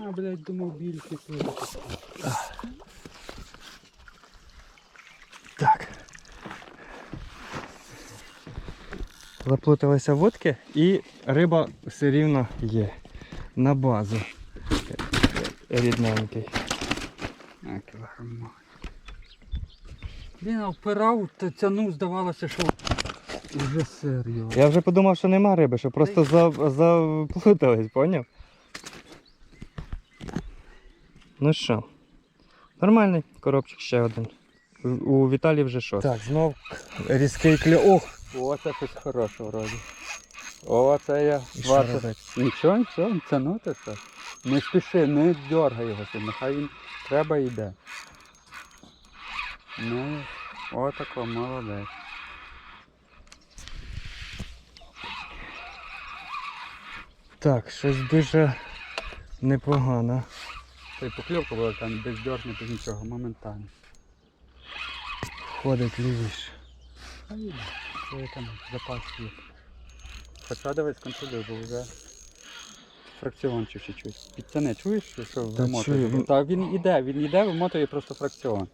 А, блядь, думав більше. Так. Заплуталися вудки і риба все рівно є. На базу. Рідненький. Він впирав, та тянув, здавалося, що вже сир його. Я вже подумав, що нема риби, що просто за- заплутались, поняв? Ну що, нормальний коробчик ще один. У- Віталії вже що? Так, знов різкий кльо. Ох! О, це щось хороше вроді. О, це я І що робити? Нічого, нічого, тянути це. Не спіши, не дергай його сильно, хай він треба йде. Ну, отако, молодець. Так, щось дуже непогано. Та й покльовка була там без дьорни, без нічого, моментально. Ходить лівіше. А їде, це там запас є. Хоча дивись, контролюй, бо вже фракціончик чуть-чуть. Підтяни, чуєш, що вимотує? він- Та він іде, він іде, вимотує просто фракціон.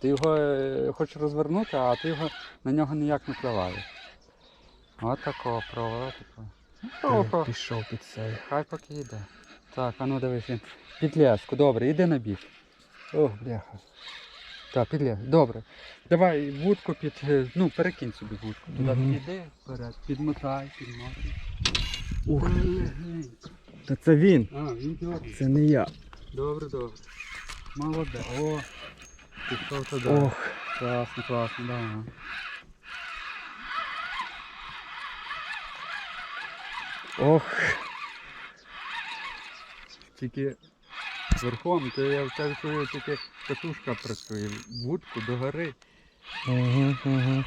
Ти його е, хочеш розвернути, а ти його на нього ніяк не впливаєш. От такого провод. Пішов під цей. Хай поки йде. Так, а ну дивись він. Під леску, добре, іди на бік. Ох, бляха. Так, під леску. Добре. Давай вудку під. е, Ну, перекинь собі вудку. Туди Мгм. піди вперед. Підмотай, підмотай. Ух. Та легенько. Та це він. А, він дьорний. Це не я. Добре, добре. Молодець. О, пішов туди. Ох. Класно, класно, да. Ох. Тільки верхом, то я в тебе тільки катушка працює. Вудку догори. Угу, угу.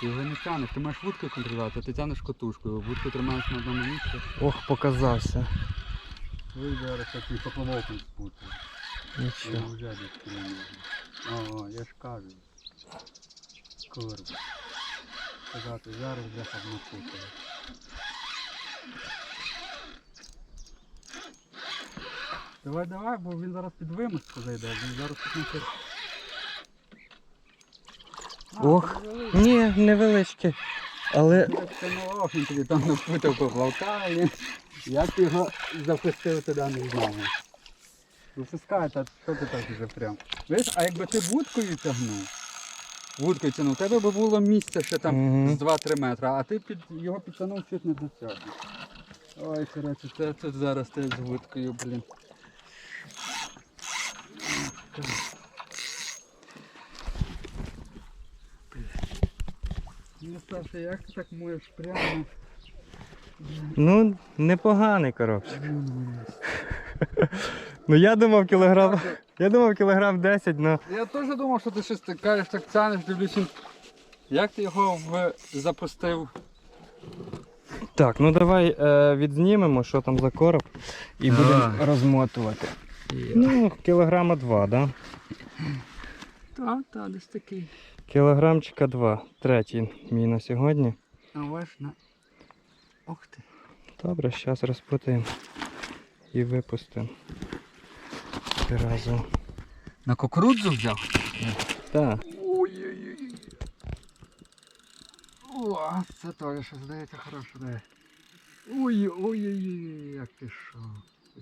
Ти його не тянеш, ти маєш вудкою контролювати, а ти тянеш катушкою, вудку тримаєш на одному місці. Ох, показався. Ви зараз такий поплавоком спутав. Нічого. О, я ж кажу. Курва. Сказати, зараз бляха напутає. Давай, давай, бо він зараз під вимостку зайде, він зараз тут А, Ох. Ні, невеличкий. Але ох, він тобі там напутав поплавка, і як його запустив туди, не знаю. Випускай, та що ти так вже прям. Видиш, а якби ти вудкою тягнув, вудкою тягнув, у тебе би було місце ще там Мгм. з 2-3 метри, а ти під, його підтягнув чуть не до цього. Ой, коротше, це тут зараз ти з вудкою, блін. Ну, Саша, як ти так можеш прямо? ну, непоганий коробчик. Ну я думав кілограм. Я думав кілограм 10, ну. Я теж думав, що ти щось так кажеш, так тянеш, дивлюсь. Як ти його в... запустив? Так, ну давай е, відзнімемо, що там за короб, і будемо розмотувати. Ну, кілограма 2, да? Так, так, десь такий. Кілограмчика 2. Третій мій на сьогодні. А ваш на. Ох ти. Добре, зараз розпутаємо і випустимо. Разом. На кукурудзу взяв? Так. Ой-ой-ой. О, це теж що здається хороше дає. Ой-ой-ой, як пішов.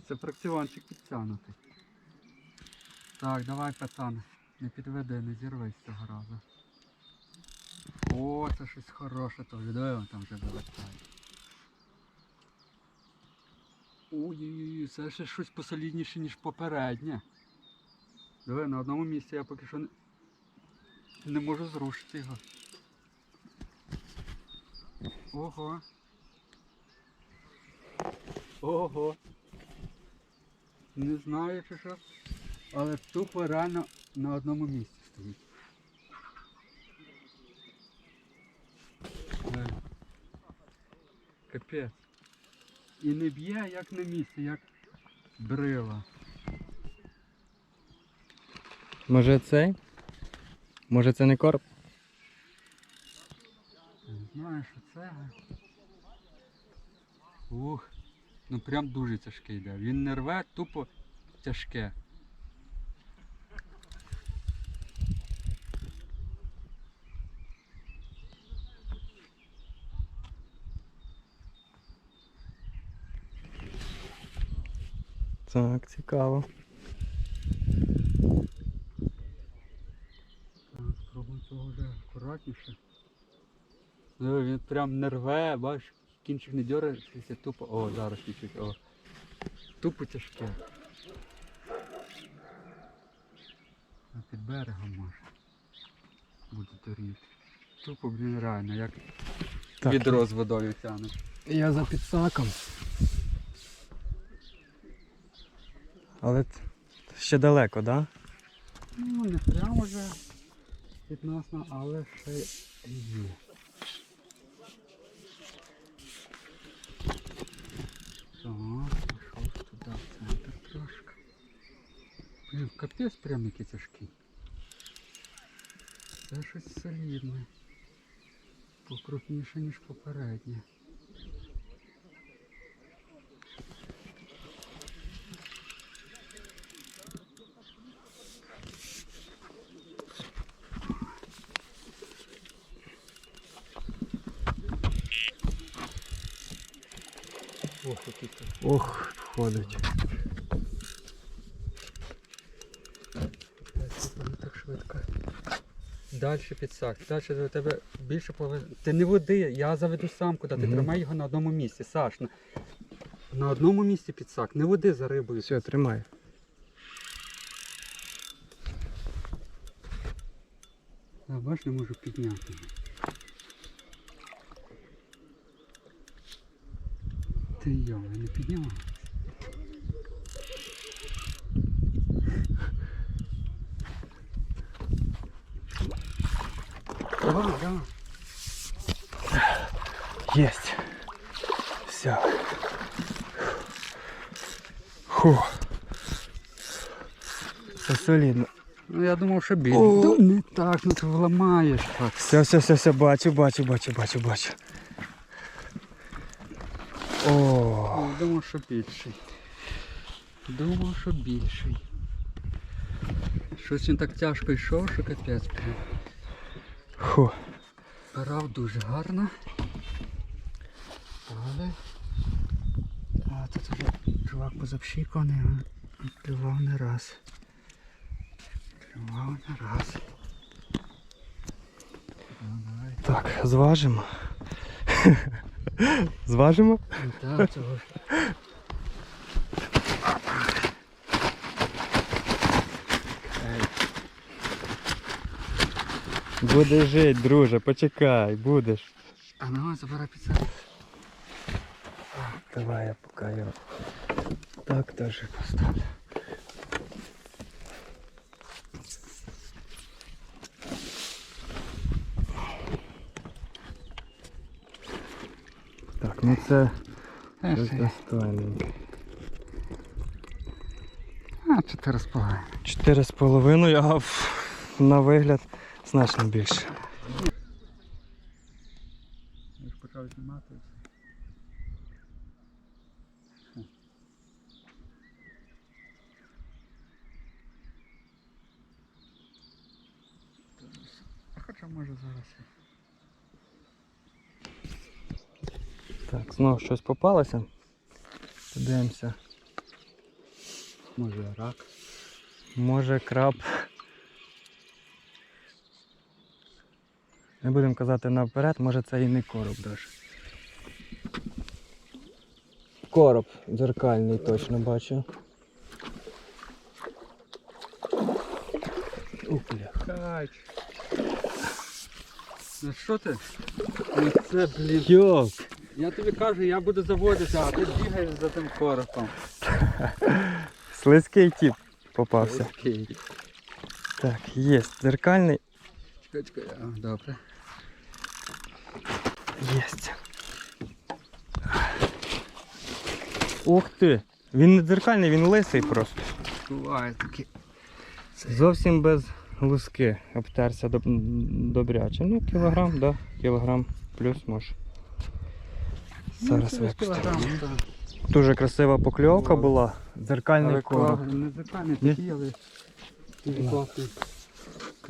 Це фракціончик підтягнутий. Так, давай, пацан, не підведи, не зірвись цього разу. О, це щось хороше. Диви, він там вже вилетає. Ой-ой-ой, це ще щось посолідніше, ніж попереднє. Диви, на одному місці я поки що не, не можу зрушити його. Ого. Ого. Не знаю чи що. Але тупо реально на одному місці стоїть. Е. Капець. І не б'є як на місці, як брила. Може цей? Може це не короб? Не знаю, що це. Ух. Ну прям дуже тяжке йде. Він не рве, тупо тяжке. Так, цікаво. Так, цього вже акуратніше. Ну, він прям не рве, бачиш, кінчик не дергається, тупо. О, зараз чуть-чуть, о. Тупо тяжке. А під берегом може. Буде торіти. Тупо, блін, реально, як Так, відро з водою тягнеш. Я за підсаком. Але ще далеко, так? Да? Ну, не прямо вже відносно, але ще є. капець прям який тяжкий. Це щось солідне. Покрупніше, ніж попереднє. Ох, який це. Ох, входить. Швидко. Далі підсак. Далі до тебе більше половини. Ти не води, я заведу сам куди. Ти тримай його на одному місці. Саш, на, на одному місці підсак. Не води за рибою. Все, тримай. А бач, не можу підняти. Ти йо, не підняв. Давай, давай. Єсть. Все. Фу. Це солідно. Ну я думав, що біль. О. Да не так, ну ти вламаєш так. Все, все, все, все, бачу, бачу, бачу, бачу, бачу. О, Я думав, що більший. Думав, що більший. Щось він так тяжко йшов, що капець. прям. Фу. Пирав дуже гарно. Але. А тут вже чувак позапщиканий, а клював не раз. Клював не раз. Так, зважимо. Зважимо? Так, цього ж. Будеш жити, друже, почекай, будеш. А ну, забирай піцеру. Давай я поки я так теж поставлю. Так, ну це щось достойненьке. А, чотири з половиною. Чотири з половиною, а ф- на вигляд значно більше. Я ж почав знімати. А хоча може зараз. Так, знову щось попалося. Подивимося. Може рак. Може краб. Не будемо казати наперед, може це і не короб даже. Короб дзеркальний точно бачу. Ух, бля. Ну що ти? Ну це, блін. Йоп! Я тобі кажу, я буду заводитися, а ти бігаєш за тим коропом. Слизький тип попався. Окей. Так, є. Дзеркальний. Чекай, чекай. А, Добре. Єсть. Ух ти! Він не дзеркальний, він лисий просто. Буває такі. Зовсім без луски обтерся доб- добряче. Ну, кілограм, да, кілограм плюс може. Зараз Ну, випустимо. так. Дуже красива покльовка була. Дзеркальний короб. не дзеркальний такий, але класний,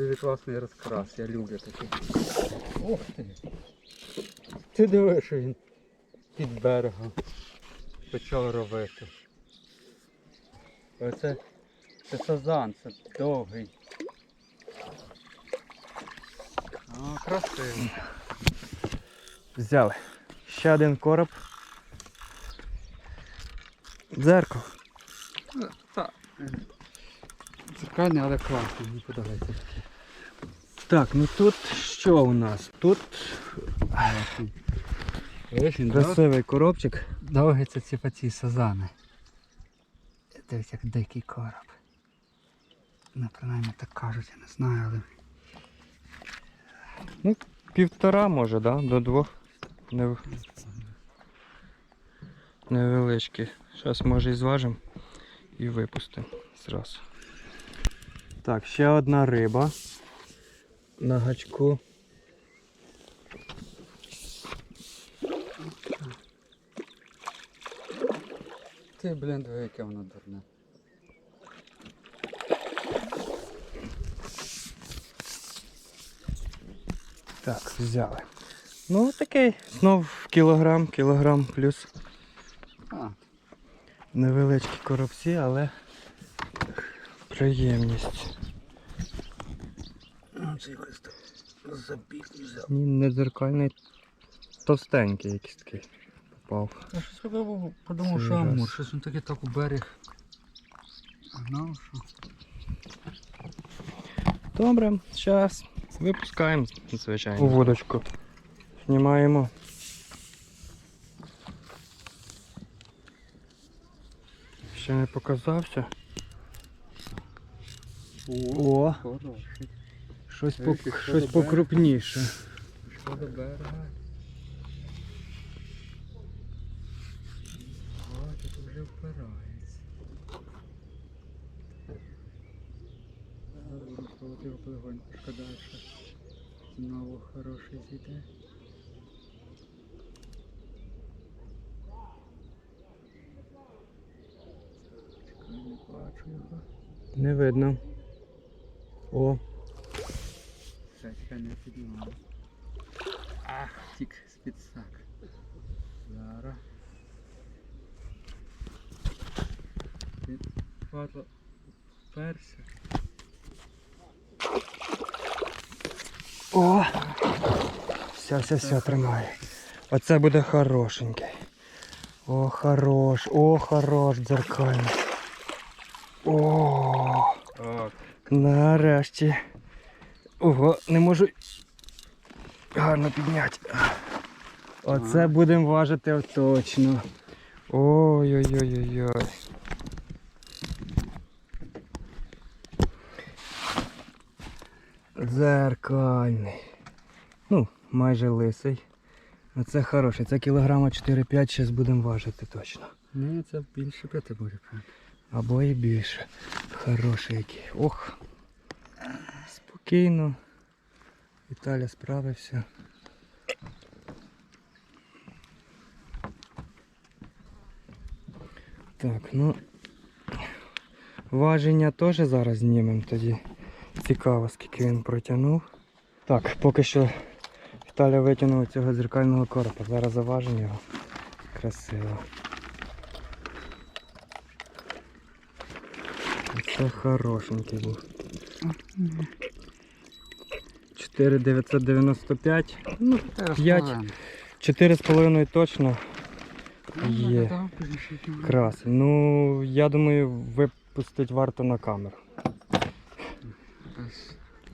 класний розкрас. Я люблю такий. Ох ти. Ти дивиш, що він під берегом почав робити. Оце це сазан, це довгий. А, красивий. Взяли. Ще один короб. Дзеркало. Ну, Так. Дзеркальний, але класний, мені подобається. Так, ну тут що у нас? Тут красивий коробчик. довгий це типа ці сазани. Дивись, як дикий короб. Ну, принаймні так кажуть, я не знаю, але. Півтора може, да? До двох. Нев... Невеличкі. Зараз може і зважимо і випустимо зразу. Так, ще одна риба. На гачку. Ти, блін, диви, яке воно дурне. Так, взяли. Ну такий, знов кілограм, кілограм плюс А, невеличкі коробці, але приємність. ну це якось так забіг взяв. Ні, не дзеркальний, товстенький якийсь такий попав. Я щось подумав, подумав що амур, щось він таки так у берег. Гнав, що. Добре, зараз випускаємо, звичайно. У водочку. Знімаємо. Ще не показався. О, Хороший. Щось, Який пок... щось покрупніше. Що до берега? О, тут вже впирається. Холодив полегоньку, шкода, що знову хороший зійде. Не бачу його. Не видно. О, піднімаю. Ах, тік з-під сак. Зараз. Він перся. О! Все, все, все, тримає. Оце буде хорошенький. О, хорош, о, хорош, дзеркальний. О, нарешті. Ого, не можу гарно підняти. Оце Ага. будемо важити точно. Ой-ой-ой-ой-ой. Дзеркальний. Ну, майже лисий. А це хороший. Це кілограма 4-5, зараз будемо важити точно. Ні, це більше п'яти буде. Або і більше. Хороший який. Ох. Спокійно. Віталя справився. Так, ну. Важення теж зараз знімемо тоді. Цікаво, скільки він протягнув. Так, поки що Віталя витягнув цього дзеркального коропа. Зараз заважимо його. Красиво. Це хорошенький був. 4,995. Ну, П'ять. 4,5 точно є. красень. Ну, я думаю, випустити варто на камеру.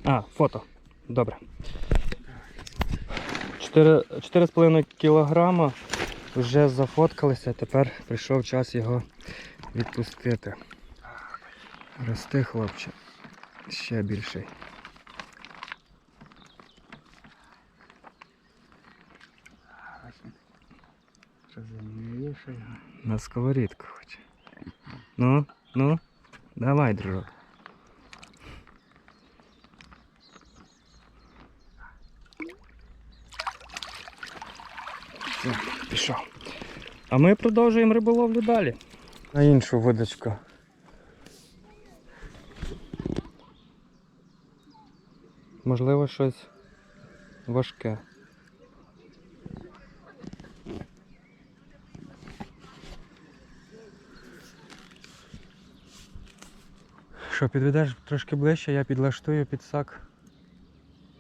А, фото. Добре. 4,5 кілограма вже зафоткалися, тепер прийшов час його відпустити. Рости, хлопче. Ще більший. Що що його? На сковорідку хоче. Ну, ну, давай, дружок. Все, пішов. А ми продовжуємо риболовлю далі. На іншу вудочку. Можливо, щось важке. Що, підведеш трошки ближче, я підлаштую під сак.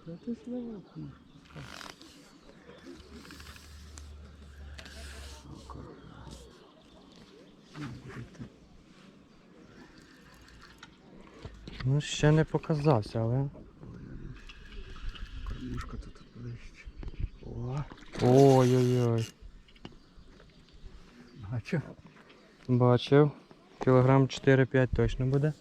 Та ти слава. Ну, ще не показався, але. Кормушка тут ближче. Ой-ой-ой. бачу. Бачив. Кілограм 4-5 точно буде.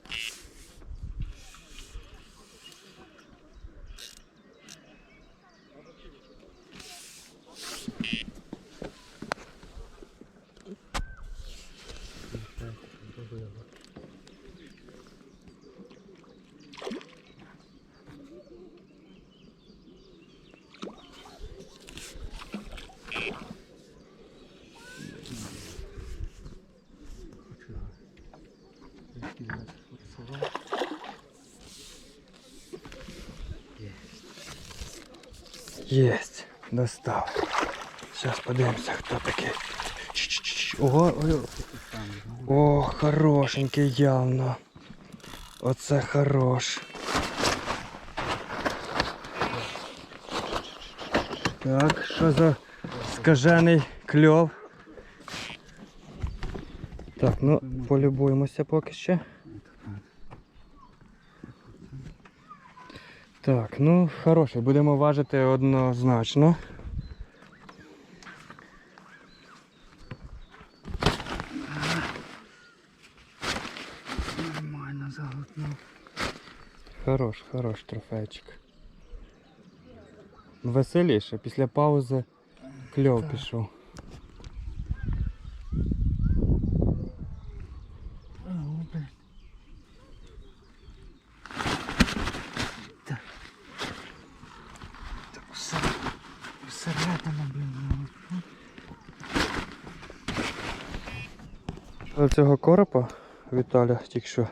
Єсть, достав. Зараз подивимося, хто такий. Ого, о, хорошенький явно. Оце хорош. Так, що за скажений кльов? Так, ну полюбуємося поки ще. Так, ну хороший, будемо важити однозначно. Нормально заглотнув. Хорош, хорош трофейчик. Веселіше, після паузи кльов пішов. О, блин. Так. Так, все. Всередину, блин. Але Цього коропа Віталя тільки що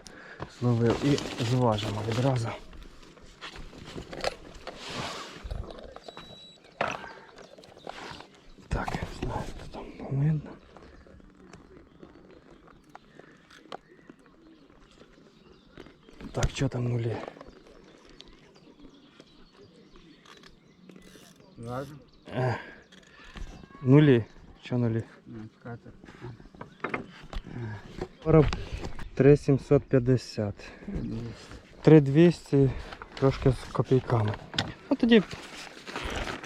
зловив і зважимо відразу. Так, не знаю, хто там видно. Так, що там нулі? Е, нулі. Що нулі? Ну, катер. Короб 3750. 3200 трошки з копійками. А тоді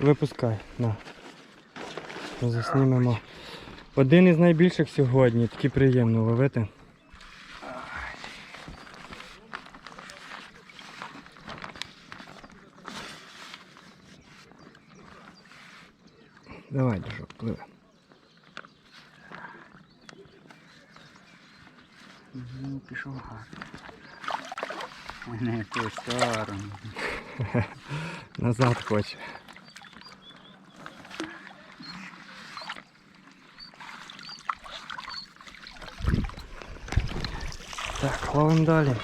випускай. На. Заснімемо. Один із найбільших сьогодні, такий приємно ловити. Давай, дружок, пливи. Пішов гарно. Не в ту сторону. Назад хоче. Так, ловимо далі.